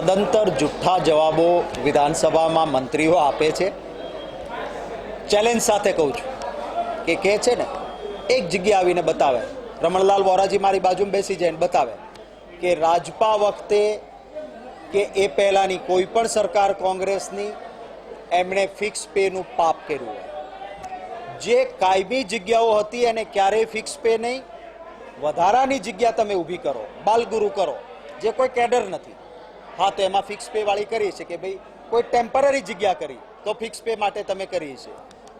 સદંતર જુઠ્ઠા જવાબો વિધાનસભામાં મંત્રીઓ આપે છે. ચેલેન્જ સાથે કહું છું કે કહે છે ને, એક જગ્યા આવીને બતાવે. રમણલાલ વોરાજી મારી બાજુમાં બેસી જઈને બતાવે કે રાજપા વખતે કે એ પહેલાંની કોઈ પણ સરકાર કોંગ્રેસની એમણે ફિક્સ પેનું પાપ કર્યું હોય. જે કાયમી જગ્યાઓ હતી એને ક્યારેય ફિક્સ પે નહીં. વધારાની જગ્યા તમે ઊભી કરો, બાલગુરુ કરો. જે કોઈ કેડર નથી. હા, તો એમાં ફિક્સ પે વાળી કરી છે કે ભાઈ કોઈ ટેમ્પરરી જગ્યા કરી, તો ફિક્સ પે માટે તમે કરી છે.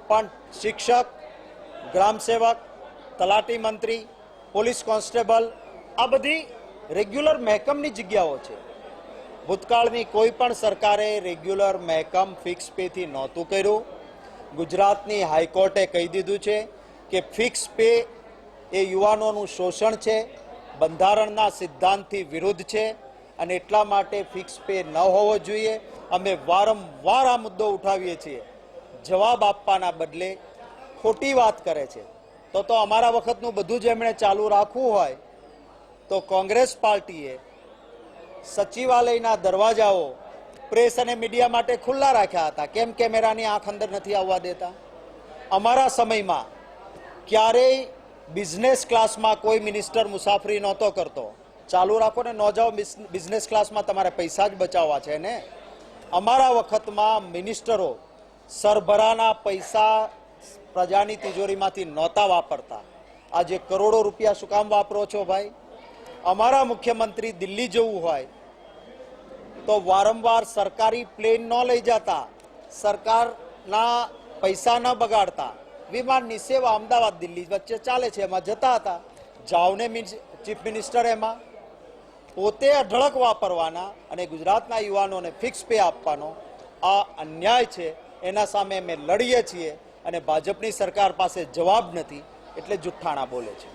પણ શિક્ષક, ગ્રામ સેવક, તલાટી મંત્રી, પોલીસ કોન્સ્ટેબલ, આ બધી રેગ્યુલર મહેકમની જગ્યાઓ છે. ભૂતકાળની કોઈ પણ સરકારે રેગ્યુલર મહેકમ ફિક્સ પેથી નહોતું કર્યું. ગુજરાતની હાઈકોર્ટે કહી દીધું છે કે ફિક્સ પે એ યુવાનોનું શોષણ છે, બંધારણના સિદ્ધાંતથી વિરુદ્ધ છે. અને એટલા માટે ફિક્સ પે ન હોવો જોઈએ. અમે વારંવાર આ મુદ્દો ઉઠાવીએ છીએ. જવાબ આપવાના બદલે ખોટી વાત કરે છે. તો તો અમારા વખતનું બધું જ એમણે ચાલુ રાખવું હોય, તો કોંગ્રેસ પાર્ટીએ સચિવાલયના દરવાજાઓ પ્રેસ અને મીડિયા માટે ખુલ્લા રાખ્યા હતા. કેમ કેમેરાની આંખ અંદર નથી આવવા દેતા? અમારા સમયમાં ક્યારેય બિઝનેસ ક્લાસમાં કોઈ મિનિસ્ટર મુસાફરી નહોતો કરતો. ચાલુ રાખો ને, ન જાઓ બિઝનેસ ક્લાસમાં તમારે પૈસા જ બચાવવા છે ને. અમારા વખતમાં મિનિસ્ટરો સરભરાના પૈસા પ્રજાની તિજોરીમાંથી નહોતા વાપરતા. આજે કરોડો રૂપિયા શું કામ વાપરો છો ભાઈ? અમારા મુખ્યમંત્રી દિલ્હી જવું હોય, તો વારંવાર સરકારી પ્લેન ન લઈ જતા, સરકારના પૈસા ન બગાડતા. વિમાનની સેવા અમદાવાદ, દિલ્હી વચ્ચે ચાલે છે, એમાં જતા હતા. જાઓને ચીફ મિનિસ્ટર એમાં. પોતે અઢળક વાપરવાના અને ગુજરાતના યુવાનોને ફિક્સ પે આપવાનો આ અન્યાય છે. એના સામે અમે લડીએ છીએ અને ભાજપની સરકાર પાસે જવાબ નથી, એટલે જુઠ્ઠાણા બોલે છે.